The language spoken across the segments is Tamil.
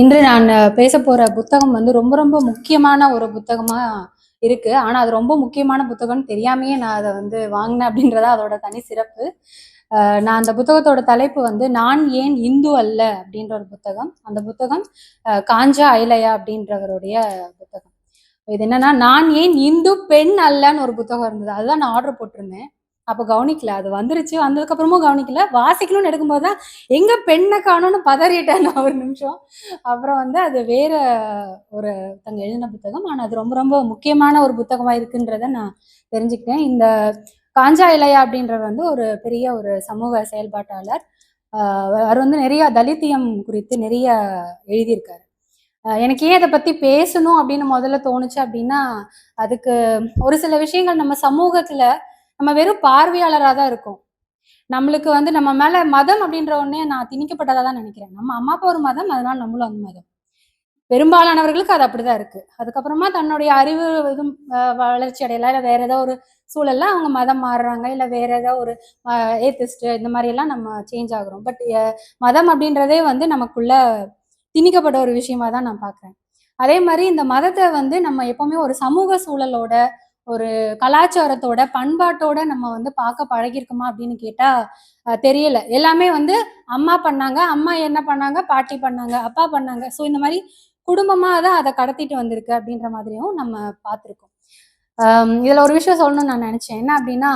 இன்று நான் பேச போற புத்தகம் வந்து ரொம்ப ரொம்ப முக்கியமான ஒரு புத்தகமா இருக்கு. ஆனா அது ரொம்ப முக்கியமான புத்தகம்னு தெரியாமையே நான் அதை வந்து வாங்கினேன் அப்படின்றத அதோட தனி சிறப்பு. நான் அந்த புத்தகத்தோட தலைப்பு வந்து நான் ஏன் இந்து அல்ல? அப்படின்ற ஒரு புத்தகம். அந்த புத்தகம் காஞ்சா ஐலையா அப்படின்றவருடைய புத்தகம். இது என்னன்னா நான் ஏன் இந்து பெண் அல்லன்னு ஒரு புத்தகம் இருந்தது. அதுதான் நான் ஆர்டர் போட்டிருந்தேன். அப்போ கவனிக்கல. அது வந்துருச்சு. வந்ததுக்கப்புறமும் கவனிக்கல. வாசிக்கணும்னு எடுக்கும்போது தான் எங்கே பெண்ணை காணும்னு பதறிட்டேன் நான் ஒரு நிமிஷம். அப்புறம் வந்து அது வேற ஒரு தங்க எழுதின புத்தகம். ஆனால் அது ரொம்ப ரொம்ப முக்கியமான ஒரு புத்தகமாக இருக்குன்றத நான் தெரிஞ்சுக்கிட்டேன். இந்த காஞ்சா இலையா அப்படின்றவர் வந்து ஒரு பெரிய ஒரு சமூக செயல்பாட்டாளர். அவர் வந்து நிறைய தலித்தியம் குறித்து நிறைய எழுதியிருக்காரு. எனக்கு ஏன் அதை பற்றி பேசணும் அப்படின்னு முதல்ல தோணுச்சு அப்படின்னா அதுக்கு ஒரு சில விஷயங்கள் நம்ம சமூகத்தில் நம்ம வெறும் பார்வையாளராக தான் இருக்கோம். நம்மளுக்கு வந்து நம்ம மேல மதம் அப்படின்ற ஒன்னே நான் திணிக்கப்பட்டதா தான் நினைக்கிறேன். நம்ம அம்மா அப்பா ஒரு மதம் அதனால நம்மளும் அந்த மதம். பெரும்பாலானவர்களுக்கு அது அப்படிதான் இருக்கு. அதுக்கப்புறமா தன்னுடைய அறிவு இதுவும் வளர்ச்சி அடையலாம் இல்லை வேற ஏதோ ஒரு சூழல்ல அவங்க மதம் மாறுறாங்க இல்லை வேற ஏதோ ஒரு ஏத்திஸ்ட் இந்த மாதிரி எல்லாம் நம்ம சேஞ்ச் ஆகுறோம். பட் மதம் அப்படின்றதே வந்து நமக்குள்ள திணிக்கப்பட்ட ஒரு விஷயமா தான் நான் பார்க்குறேன். அதே மாதிரி இந்த மதத்தை வந்து நம்ம எப்பவுமே ஒரு சமூக சூழலோட ஒரு கலாச்சாரத்தோட பண்பாட்டோட நம்ம வந்து பார்க்க பழகிருக்குமா அப்படின்னு கேட்டா தெரியல. எல்லாமே வந்து அம்மா பண்ணாங்க அம்மா என்ன பண்ணாங்க பாட்டி பண்ணாங்க அப்பா பண்ணாங்க. ஸோ இந்த மாதிரி குடும்பமா தான் அதை கடத்திட்டு வந்திருக்கு அப்படின்ற மாதிரியும் நம்ம பார்த்துருக்கோம். இதில் இதுல ஒரு விஷயம் சொல்லணும்னு நான் நினைச்சேன். என்ன அப்படின்னா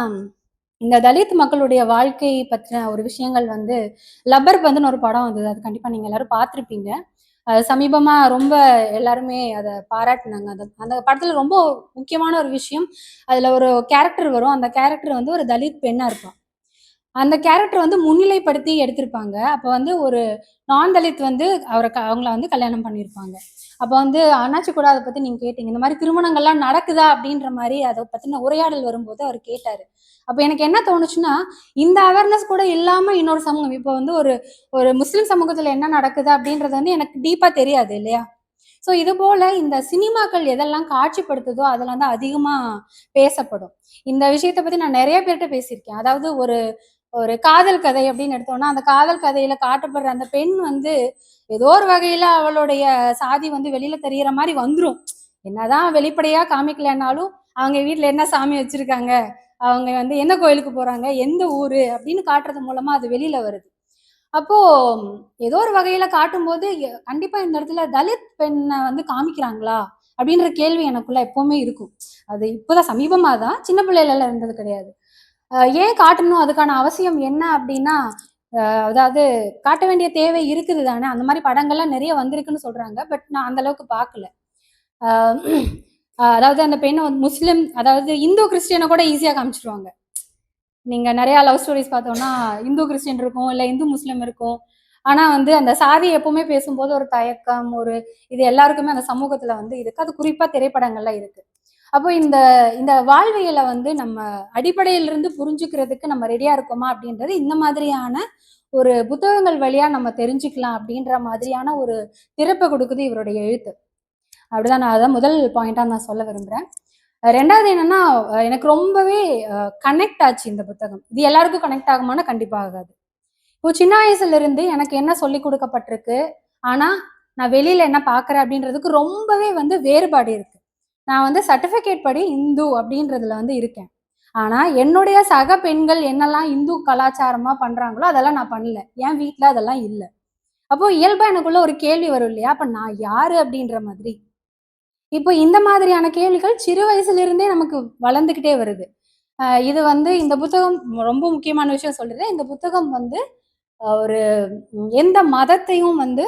இந்த தலித் மக்களுடைய வாழ்க்கை பற்றின ஒரு விஷயங்கள் வந்து லப்பர் பந்துன்னு ஒரு படம் வந்தது. அது கண்டிப்பா நீங்க எல்லாரும் பார்த்துருப்பீங்க. சமீபமாக ரொம்ப எல்லாருமே அதை பாராட்டினாங்க. அந்த அந்த படத்தில் ரொம்ப முக்கியமான ஒரு விஷயம் அதில் ஒரு கேரக்டர் வரும். அந்த கேரக்டர் வந்து ஒரு தலித் பெண்ணாக இருப்பான். அந்த கேரக்டர் வந்து முன்னிலைப்படுத்தி எடுத்திருப்பாங்க. அப்போ வந்து ஒரு நான் தலித் வந்து அவரை க- அவங்கள வந்து கல்யாணம் பண்ணியிருப்பாங்க. அப்போ வந்து அண்ணாச்சி கூட அதை பத்தி நீங்க கேட்டீங்க. இந்த மாதிரி திருமணங்கள்லாம் நடக்குதா? அப்படின்ற மாதிரி அதை பத்தின உரையாடல் வரும்போது அவர் கேட்டாரு. அப்போ எனக்கு என்ன தோணுச்சுன்னா இந்த அவேர்னஸ் கூட இல்லாம இன்னொரு சமூகம் இப்போ வந்து ஒரு ஒரு முஸ்லிம் சமூகத்துல என்ன நடக்குது அப்படின்றது வந்து எனக்கு டீப்பா தெரியாது இல்லையா? ஸோ இது போல இந்த சினிமாக்கள் எதெல்லாம் காட்சிப்படுத்துதோ அதெல்லாம் தான் அதிகமா பேசப்படும். இந்த விஷயத்தை பத்தி நான் நிறைய பேர்கிட்ட பேசியிருக்கேன். அதாவது ஒரு ஒரு காதல் கதை அப்படின்னு எடுத்தோம்னா அந்த காதல் கதையில காட்டப்படுற அந்த பெண் வந்து ஏதோ ஒரு வகையில அவளுடைய சாதி வந்து வெளியில தெரியற மாதிரி வந்துடும் என்னதான் வெளிப்படையா காமிக்கலைன்னாலும் அவங்க வீட்டுல என்ன சாமி வச்சிருக்காங்க? அவங்க வந்து என்ன கோயிலுக்கு போறாங்க? எந்த ஊரு? அப்படின்னு காட்டுறது மூலமா அது வெளியில வருது. அப்போ ஏதோ ஒரு வகையில காட்டும்போது போது கண்டிப்பா இந்த இடத்துல தலித் பெண்ணை வந்து காமிக்கிறாங்களா? அப்படின்ற கேள்வி எனக்குள்ள எப்பவுமே இருக்கும். அது இப்போதான் சமீபமா தான் சின்ன பிள்ளைல இருந்தது கிடையாது. ஏன் காட்டணும்? அதுக்கான அவசியம் என்ன அப்படின்னா அதாவது காட்ட வேண்டிய தேவை இருக்குது தானே? அந்த மாதிரி படங்கள்லாம் நிறைய வந்திருக்குன்னு சொல்றாங்க. பட் நான் அந்த அளவுக்கு பார்க்கல. அதாவது அந்த பெண்ணை வந்து முஸ்லிம் அதாவது இந்து கிறிஸ்டியனை கூட ஈஸியாக காமிச்சிருவாங்க. நீங்க நிறைய லவ் ஸ்டோரிஸ் பார்த்தோம்னா இந்து கிறிஸ்டியன் இருக்கும் இல்லை இந்து முஸ்லீம் இருக்கும். ஆனா வந்து அந்த சாதி எப்பவுமே பேசும்போது ஒரு தயக்கம் ஒரு இது எல்லாருக்குமே அந்த சமூகத்துல வந்து இருக்கு. அது குறிப்பா திரைப்படங்கள்ல இருக்கு. அப்போ இந்த இந்த வாழ்வியலை வந்து நம்ம அடிப்படையிலிருந்து புரிஞ்சுக்கிறதுக்கு நம்ம ரெடியா இருக்கோமா அப்படின்றது இந்த மாதிரியான ஒரு புத்தகங்கள் வழியா நம்ம தெரிஞ்சுக்கலாம் அப்படின்ற மாதிரியான ஒரு திறப்பை கொடுக்குது இவருடைய எழுத்து. அப்படிதான் நான் அதான் முதல் பாயிண்டா நான் சொல்ல விரும்புறேன். ரெண்டாவது என்னன்னா எனக்கு ரொம்பவே கனெக்ட் ஆச்சு இந்த புத்தகம். இது எல்லாருக்கும் கனெக்ட் ஆகுமானா கண்டிப்பா ஆகாது. இப்போ சின்ன வயசுல இருந்து எனக்கு என்ன சொல்லி கொடுக்கப்பட்டிருக்கு ஆனா நான் வெளியில என்ன பாக்குறேன் அப்படின்றதுக்கு ரொம்பவே வந்து வேறுபாடு இருக்கு. நான் வந்து சர்டிஃபிகேட் படி இந்து அப்படின்றதுல வந்து இருக்கேன். ஆனா என்னுடைய சக பெண்கள் என்னெல்லாம் இந்து கலாச்சாரமா பண்றாங்களோ அதெல்லாம் நான் பண்ணல. என் வீட்டில் அதெல்லாம் இல்லை. அப்போ இயல்பா எனக்குள்ள ஒரு கேள்வி வரும் இல்லையா? அப்ப நான் யாரு அப்படின்ற மாதிரி? இப்போ இந்த மாதிரியான கேள்விகள் சிறு வயசுல இருந்தே நமக்கு வளர்ந்துக்கிட்டே வருது. இது வந்து இந்த புத்தகம் ரொம்ப முக்கியமான விஷயம் சொல்றேன். இந்த புத்தகம் வந்து ஒரு எந்த மதத்தையும் வந்து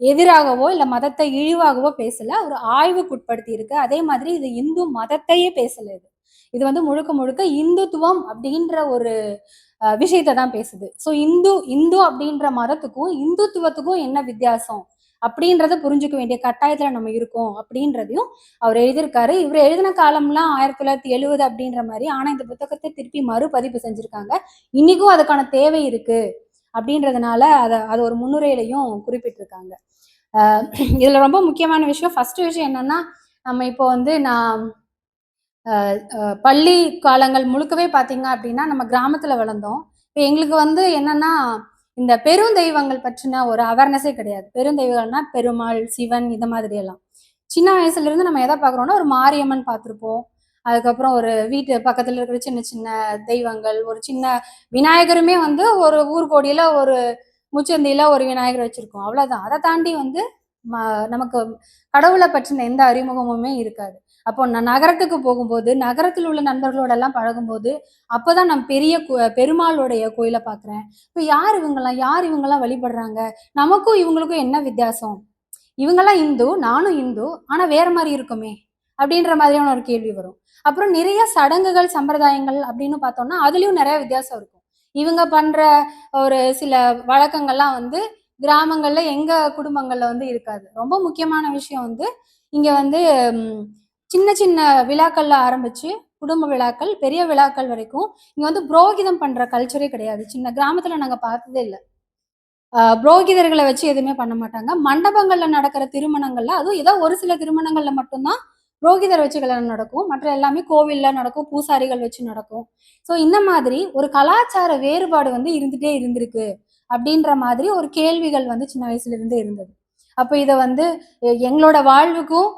எதிராகவோ இல்லை மதத்தை இழிவாகவோ பேசல ஒரு ஆய்வுக்குட்படுத்தி இருக்கு அதே மாதிரி இது இந்து மதத்தையே பேசல இது. இது வந்து முழுக்க முழுக்க இந்துத்துவம் அப்படின்ற ஒரு விஷயத்த விஷயத்தை தான் பேசுது. ஸோ இந்து இந்து அப்படின்ற மதத்துக்கும் இந்துத்துவத்துக்கும் என்ன வித்தியாசம்? அப்படின்றத புரிஞ்சுக்க வேண்டிய கட்டாயத்துல நம்ம இருக்கோம் அப்படின்றதையும் அவர் எழுதியிருக்காரு. இவர் எழுதின காலம்லாம் ஆயிரத்தி தொள்ளாயிரத்தி எழுபது அப்படின்ற மாதிரி ஆனா இந்த புத்தகத்தை திருப்பி மறுபதிப்பு செஞ்சிருக்காங்க. இன்னைக்கும் அதுக்கான தேவை இருக்கு. அப்படின்றதுனால அதை அது ஒரு முன்னுரையிலையும் குறிப்பிட்டிருக்காங்க. இதில் ரொம்ப முக்கியமான விஷயம் ஃபர்ஸ்ட் விஷயம் என்னன்னா நம்ம இப்போ வந்து நான் பள்ளி காலங்கள் முழுக்கவே பார்த்தீங்க அப்படின்னா நம்ம கிராமத்தில் வளர்ந்தோம். இப்போ எங்களுக்கு வந்து என்னன்னா இந்த பெருந்தெய்வங்கள் பற்றின ஒரு அவேர்னஸே கிடையாது. பெருந்தெய்வங்கள்னா பெருமாள் சிவன் இந்த மாதிரி எல்லாம். சின்ன வயசுலேருந்து நம்ம எதை பார்க்குறோன்னா ஒரு மாரியம்மன் பார்த்துருப்போம் அதுக்கப்புறம் ஒரு வீட்டு பக்கத்துல இருக்கிற சின்ன சின்ன தெய்வங்கள் ஒரு சின்ன விநாயகருமே வந்து ஒரு ஊர்கோடியில ஒரு முச்சந்தியில ஒரு விநாயகர் வச்சிருக்கோம். அவ்வளவுதான். அதை தாண்டி வந்து ம- நமக்கு கடவுளை பற்றின எந்த அறிமுகமுமே இருக்காது. அப்போ நான் நகரத்துக்கு போகும்போது நகரத்தில் உள்ள நண்பர்களோட எல்லாம் பழகும்போது அப்போதான் நான் பெரிய கோ- பெருமாளுடைய கோயிலை பார்க்குறேன் இப்போ யார் இவங்கெல்லாம் யார் இவங்கெல்லாம் வழிபடுறாங்க? நமக்கும் இவங்களுக்கும் என்ன வித்தியாசம்? இவங்கெல்லாம் இந்து நானும் இந்து ஆனால் வேற மாதிரி இருக்குமே. அப்படின்ற மாதிரியான ஒரு கேள்வி வரும். அப்புறம் நிறைய சடங்குகள் சம்பிரதாயங்கள் அப்படின்னு பார்த்தோம்னா அதுலயும் நிறைய வித்தியாசம் இருக்கும். இவங்க பண்ற ஒரு சில வழக்கங்கள்லாம் வந்து கிராமங்கள்ல எங்க குடும்பங்கள்ல வந்து இருக்காது. ரொம்ப முக்கியமான விஷயம் வந்து இங்க வந்து சின்ன சின்ன விழாக்கள்ல ஆரம்பிச்சு குடும்ப விழாக்கள் பெரிய விழாக்கள் வரைக்கும் இங்க வந்து புரோகிதம் பண்ற கல்ச்சரே கிடையாது. சின்ன கிராமத்துல நாங்க பார்த்ததே இல்லை. புரோகிதர்களை வச்சு எதுவுமே பண்ண மாட்டாங்க. மண்டபங்கள்ல நடக்கிற திருமணங்கள்ல அதுவும் ஏதோ ஒரு சில திருமணங்கள்ல மட்டும்தான் புரோகிதர் வச்சு கல்யாணம் நடக்கும். மற்ற எல்லாமே கோவில்ல நடக்கும் பூசாரிகள் வச்சு நடக்கும். ஸோ இந்த மாதிரி ஒரு கலாச்சார வேறுபாடு வந்து இருந்துட்டே இருந்திருக்கு அப்படின்ற மாதிரி ஒரு கேள்விகள் வந்து சின்ன வயசுல இருந்தே இருந்தது. அப்போ இதை வந்து எ- எங்களோட வாழ்வுக்கும்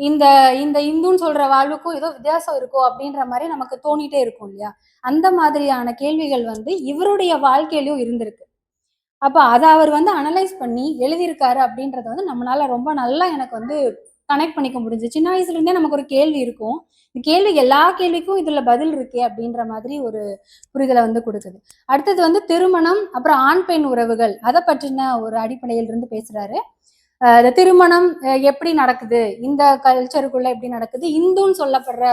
இந்த இந்த இந்துன்னு சொல்ற வாழ்வுக்கும் ஏதோ வித்தியாசம் இருக்கோ அப்படின்ற மாதிரி நமக்கு தோணிட்டே இருக்கும் இல்லையா? அந்த மாதிரியான கேள்விகள் வந்து இவருடைய வாழ்க்கையிலும் இருந்திருக்கு. அப்போ அதை அவர் வந்து அனலைஸ் பண்ணி எழுதியிருக்காரு அப்படின்றத வந்து நம்மளால ரொம்ப நல்லா எனக்கு வந்து கனெக்ட் பண்ணிக்க முடிஞ்சு சின்ன வயசுல இருந்தே நமக்கு ஒரு கேள்வி இருக்கும். இந்த கேள்வி எல்லா கேள்விக்கும் இதுல பதில் இருக்கே அப்படின்ற மாதிரி ஒரு புரிதலை வந்து கொடுக்குது. அடுத்தது வந்து திருமணம் அப்புறம் ஆண் பெண் உறவுகள் அதை பற்றின ஒரு அடிப்படையில் இருந்து பேசுறாரு. இந்த திருமணம் எப்படி நடக்குது? இந்த கல்ச்சருக்குள்ள எப்படி நடக்குது? இந்துன்னு சொல்லப்படுற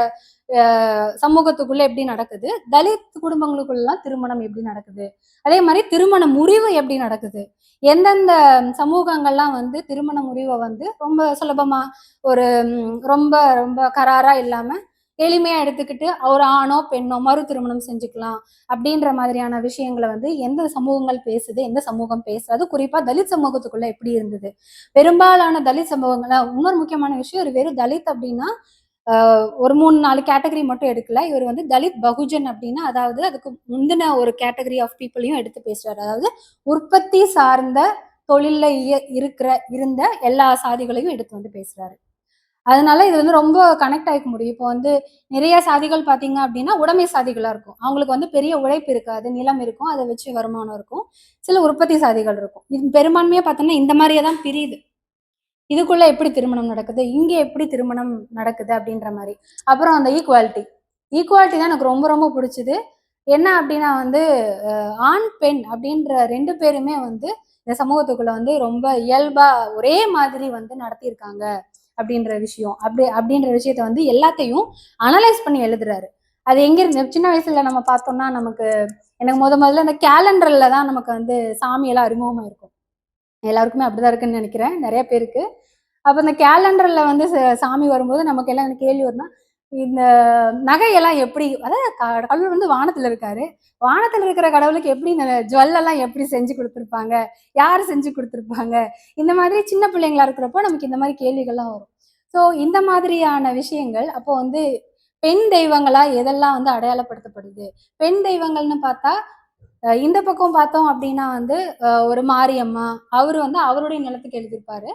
சமூகத்துக்குள்ள எப்படி நடக்குது? தலித் குடும்பங்களுக்குள்ளலாம் திருமணம் எப்படி நடக்குது? அதே மாதிரி திருமண முறிவு எப்படி நடக்குது? எந்தெந்த சமூகங்கள்லாம் வந்து திருமண முறிவை வந்து ரொம்ப சுலபமா ஒரு ரொம்ப ரொம்ப கராரா இல்லாம எளிமையா எடுத்துக்கிட்டு ஒரு ஆணோ பெண்ணோ மறு திருமணம் செஞ்சுக்கலாம் அப்படின்ற மாதிரியான விஷயங்களை வந்து எந்த சமூகங்கள் பேசுது எந்த சமூகம் பேசுறது குறிப்பா தலித் சமூகத்துக்குள்ள எப்படி இருந்தது? பெரும்பாலான தலித் சமூகங்கள இன்னொரு முக்கியமான விஷயம் ஒரு வெறும் தலித் அப்படின்னா ஒரு மூணு நாலு கேட்டகரி மட்டும் எடுக்கல. இவர் வந்து தலித் பகுஜன் அப்படின்னா அதாவது அதுக்கு முந்தின ஒரு கேட்டகரி ஆஃப் பீப்புளையும் எடுத்து பேசுறாரு. அதாவது உற்பத்தி சார்ந்த தொழில்ல இருக்கிற இருந்த எல்லா சாதிகளையும் எடுத்து வந்து பேசுறாரு. அதனால இது வந்து ரொம்ப கனெக்ட் ஆகிக்க முடியும். இப்போ வந்து நிறைய சாதிகள் பார்த்தீங்க அப்படின்னா உடைமை சாதிகளாக இருக்கும். அவங்களுக்கு வந்து பெரிய உழைப்பு இருக்காது நிலம் இருக்கும் அதை வச்சு வருமானம் இருக்கும். சில உற்பத்தி சாதிகள் இருக்கும். இது பெரும்பான்மையாக பார்த்தோம்னா இந்த மாதிரியே தான் பிரியுது. இதுக்குள்ள எப்படி திருமணம் நடக்குது இங்கே எப்படி திருமணம் நடக்குது அப்படின்ற மாதிரி. அப்புறம் அந்த ஈக்குவாலிட்டி ஈக்குவாலிட்டி தான் எனக்கு ரொம்ப ரொம்ப பிடிச்சது. என்ன அப்படின்னா வந்து ஆண் பெண் அப்படின்ற ரெண்டு பேருமே வந்து இந்த சமூகத்துக்குள்ள வந்து ரொம்ப இயல்பா ஒரே மாதிரி வந்து நடத்தியிருக்காங்க. அப்படின்ற விஷயம். அப்படி அப்படின்ற விஷயத்த வந்து எல்லாத்தையும் அனலைஸ் பண்ணி எழுதுறாரு. அது எங்கிருந்து சின்ன வயசுல நம்ம பார்த்தோம்னா நமக்கு எனக்கு முத முதல்ல அந்த கேலண்டர்ல தான் நமக்கு வந்து சாமியெல்லாம் அறிமுகமாக இருக்கும். எல்லாருக்குமே அப்படிதான் இருக்குன்னு நினைக்கிறேன் நிறைய பேருக்கு. அப்போ இந்த கேலண்டர்ல வந்து ச- சாமி வரும்போது நமக்கு எல்லாம் கேள்வி வரும்னா இந்த நகையெல்லாம் எப்படி அதாவது க- கடவுள் வந்து வானத்துல இருக்காரு. வானத்துல இருக்கிற கடவுளுக்கு எப்படி இந்த ஜுவல்லெல்லாம் எப்படி செஞ்சு கொடுத்துருப்பாங்க? யார் செஞ்சு கொடுத்துருப்பாங்க? இந்த மாதிரி சின்ன பிள்ளைங்களா இருக்கிறப்போ நமக்கு இந்த மாதிரி கேள்விகள்லாம் வரும். ஸோ இந்த மாதிரியான விஷயங்கள் அப்போ வந்து பெண் தெய்வங்களா எதெல்லாம் வந்து அடையாளப்படுத்தப்படுது? பெண் தெய்வங்கள்னு பார்த்தா இந்த பக்கம் பார்த்தோம் அப்படின்னா வந்து ஒரு மாரியம்மா அவர் வந்து அவருடைய நிலத்துக்கு எழுதியிருப்பாரு.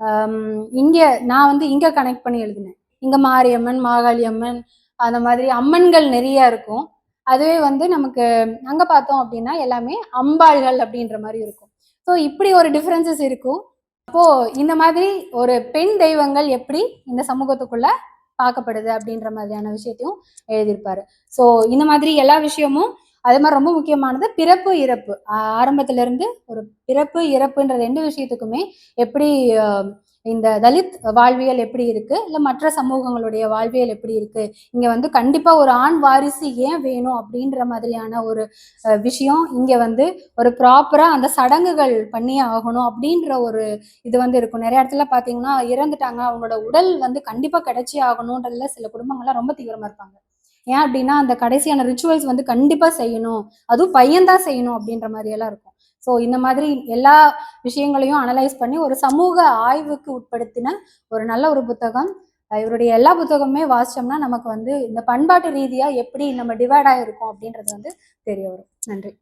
இங்கே இங்க நான் வந்து இங்க கனெக்ட் பண்ணி எழுதினேன். இங்கே மாரியம்மன் மாகாளியம்மன் அந்த மாதிரி அம்மன்கள் நிறைய இருக்கும். அதுவே வந்து நமக்கு அங்கே பார்த்தோம் அப்படின்னா எல்லாமே அம்பாள்கள் அப்படின்ற மாதிரி இருக்கும். ஸோ இப்படி ஒரு டிஃப்ரென்சஸ் இருக்கும். அப்போது இந்த மாதிரி ஒரு பெண் தெய்வங்கள் எப்படி இந்த சமூகத்துக்குள்ள பார்க்கப்படுது அப்படின்ற மாதிரியான விஷயத்தையும் எழுதியிருப்பாரு. ஸோ இந்த மாதிரி எல்லா விஷயமும் அதே மாதிரி ரொம்ப முக்கியமானது பிறப்பு இறப்பு. ஆ- ஆரம்பத்துல இருந்து ஒரு பிறப்பு இறப்புன்ற ரெண்டு விஷயத்துக்குமே எப்படி இந்த தலித் வாழ்வியல் எப்படி இருக்கு? இல்ல மற்ற சமூகங்களுடைய வாழ்வியல் எப்படி இருக்கு? இங்க வந்து கண்டிப்பா ஒரு ஆண் வாரிசு ஏன் வேணும் அப்படின்ற மாதிரியான ஒரு விஷயம் இங்க வந்து ஒரு ப்ராப்பரா அந்த சடங்குகள் பண்ணியே ஆகணும் அப்படின்ற ஒரு இது வந்து இருக்கும். நிறைய இடத்துல பாத்தீங்கன்னா இறந்துட்டாங்க. அவங்களோட உடல் வந்து கண்டிப்பா கிடைச்சி ஆகணும்ன்றதுல சில குடும்பங்கள்லாம் ரொம்ப தீவிரமா இருப்பாங்க. ஏன் அப்படின்னா அந்த கடைசியான ரிச்சுவல்ஸ் வந்து கண்டிப்பா செய்யணும். அதுவும் பையன்தான் செய்யணும் அப்படின்ற மாதிரி எல்லாம் இருக்கும். ஸோ இந்த மாதிரி எல்லா விஷயங்களையும் அனலைஸ் பண்ணி ஒரு சமூக ஆய்வுக்கு உட்படுத்தின ஒரு நல்ல ஒரு புத்தகம். இவருடைய எல்லா புத்தகமுமே வாசிச்சோம்னா நமக்கு வந்து இந்த பண்பாட்டு ரீதியா எப்படி நம்ம டிவைட் ஆகிருக்கோம் அப்படின்றது வந்து தெரிய வரும். நன்றி.